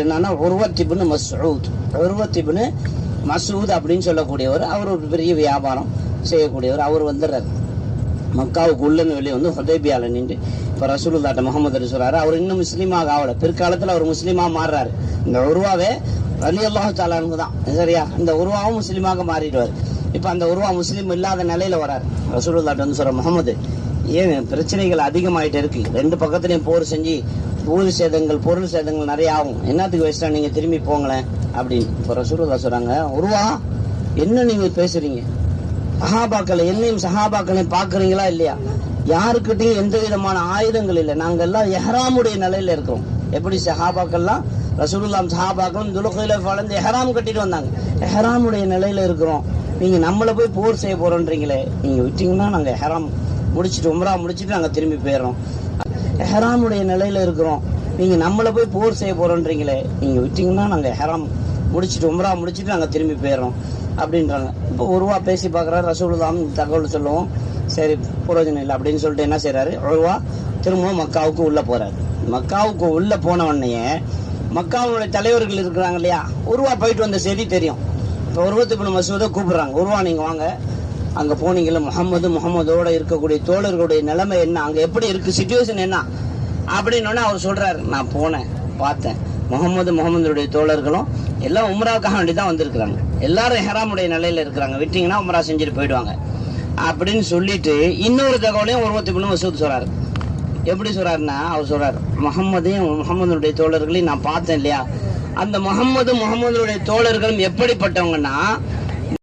என்னன்னா உருவத்திபுன்னு மசூத். உருவத்திபுன்னு மசூத் அப்படின்னு சொல்லக்கூடியவர். அவர் ஒரு பெரிய வியாபாரம் செய்யக்கூடியவர். அவர் வந்துடுறாரு. மக்காவுக்கு உள்ளன்னு வெளியே வந்து ஹுதைபியால நின்று இப்போ ரசூலுல்லாட்ட முகமது சொல்றாரு. அவர் இன்னும் முஸ்லீமாக ஆகல. பிற்காலத்தில் அவர் முஸ்லீமாக மாறுறாரு. இந்த உருவாவே அலி அல்லாஹு தாலானுக்கு தான். சரியா? இந்த உருவாவும் முஸ்லீமாக மாறிடுவார். இப்போ அந்த உருவா முஸ்லீம் இல்லாத நிலையில வராரு. ரசூலுல்லாட்ட வந்து சொல்ற முகமது ஏன் பிரச்சனைகள் அதிகமாயிட்டு இருக்கு? ரெண்டு பக்கத்துலையும் போர் செஞ்சு ஊர் சேதங்கள் பொருள் சேதங்கள் நிறைய ஆகும். என்னத்துக்கு வயசுல நீங்க திரும்பி போங்களேன் அப்படின்னு. இப்போ ரசூலுல்லா சொல்றாங்க உருவா என்ன நீங்க பேசுறீங்க? சஹாபாக்களை என்னையும் சஹாபாக்களையும் பாக்குறீங்களா இல்லையா? யாருக்கிட்டையும் எந்த விதமான ஆயுதங்கள் இல்லை. நாங்க எல்லாம் எஹராமுடைய நிலையில இருக்கிறோம். எப்படி சஹாபாக்கள்லாம்? ரசூலுல்லாம் சஹாபாக்களும் துலுகையில வளர்ந்து எஹராம் கட்டிட்டு வந்தாங்க. எஹராமுடைய நிலையில இருக்கிறோம். நீங்க நம்மளை போய் போர் செய்ய போறோன்றீங்களே. நீங்க விட்டீங்கன்னா நாங்க எஹராம் முடிச்சுட்டு உம்ரா முடிச்சுட்டு நாங்க திரும்பி போயிடுறோம். ஹெராமுடைய நிலையில இருக்கிறோம். நீங்க நம்மள போய் போர் செய்ய போறோன்றீங்களே நீங்க விட்டீங்கன்னா நாங்க எஹராம் முடிச்சுட்டு உம்ரா முடிச்சுட்டு நாங்க திரும்பி போயிடுறோம் அப்படின்றாங்க. இப்போ ஒருவா பேசி பார்க்குறாரு ரசூலுதாம் தகவல் சொல்லுவோம். சரி புரோஜனம் இல்லை அப்படின்னு சொல்லிட்டு என்ன செய்கிறாரு ஒருவா திரும்பவும் மக்காவுக்கு உள்ளே போகிறாரு மக்காவுக்கு உள்ளே போன உடனே மக்காவுடைய தலைவர்கள் இருக்கிறாங்க இல்லையா? உருவா போயிட்டு வந்த செய்தி தெரியும். இப்போ உருவத்துக்கு மசூதை கூப்பிடுறாங்க. உருவா நீங்கள் வாங்க. அங்க போனீங்கல்ல முகமது முகமதோட இருக்கக்கூடிய தோழர்களுடைய நிலைமை என்ன? அங்க எப்படி இருக்கு? சுச்சுவேஷன் என்ன? அப்படின்னு அவர் சொல்றாரு. நான் போனேன் பார்த்தேன். முகமது முகமதுடைய தோழர்களும் எல்லாம் உம்ராவுக்காக வேண்டி தான் வந்திருக்கிறாங்க. எல்லாரும் ஹெராமுடைய நிலையில இருக்கிறாங்க. விட்டீங்கன்னா உம்ரா செஞ்சுட்டு போயிடுவாங்க. அப்படின்னு சொல்லிட்டு இன்னொரு தகவலையும் உருவத்துக்குள்ள மசூத் சொல்றாரு. எப்படி சொல்றாருன்னா அவர் சொல்றாரு முகமதையும் முகமதுடைய தோழர்களையும் நான் பார்த்தேன் இல்லையா? அந்த முகமது முகமதுடைய தோழர்களும் எப்படிப்பட்டவங்கன்னா